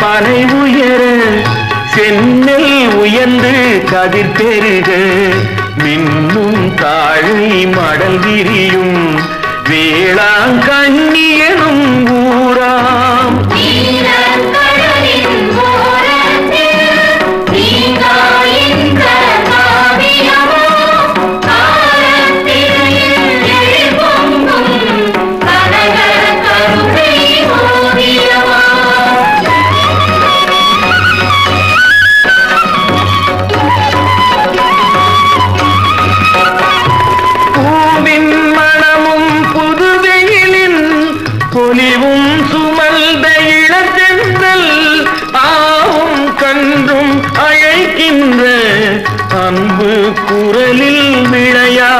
பனை உயர சென்னல் உயர்ந்து கதிர் பெருக. மின்னும் தாழை மடல் விரியும் வேளாங்கண்ணியன் பொலிவும் சுமந்த இளத்தென்றல் ஆவும் கன்றும் அழைக்கின்ற அன்பு குரலில் விளையா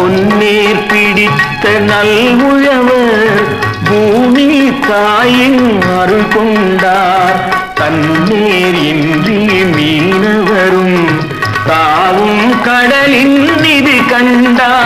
பொன்னீர் பிடித்த நல்முழவர் பூமி தாயின் அருள் கொண்டார். தன்னேர் இன்றி மீனவரும் தாவும் கடலின் இது கண்டார்.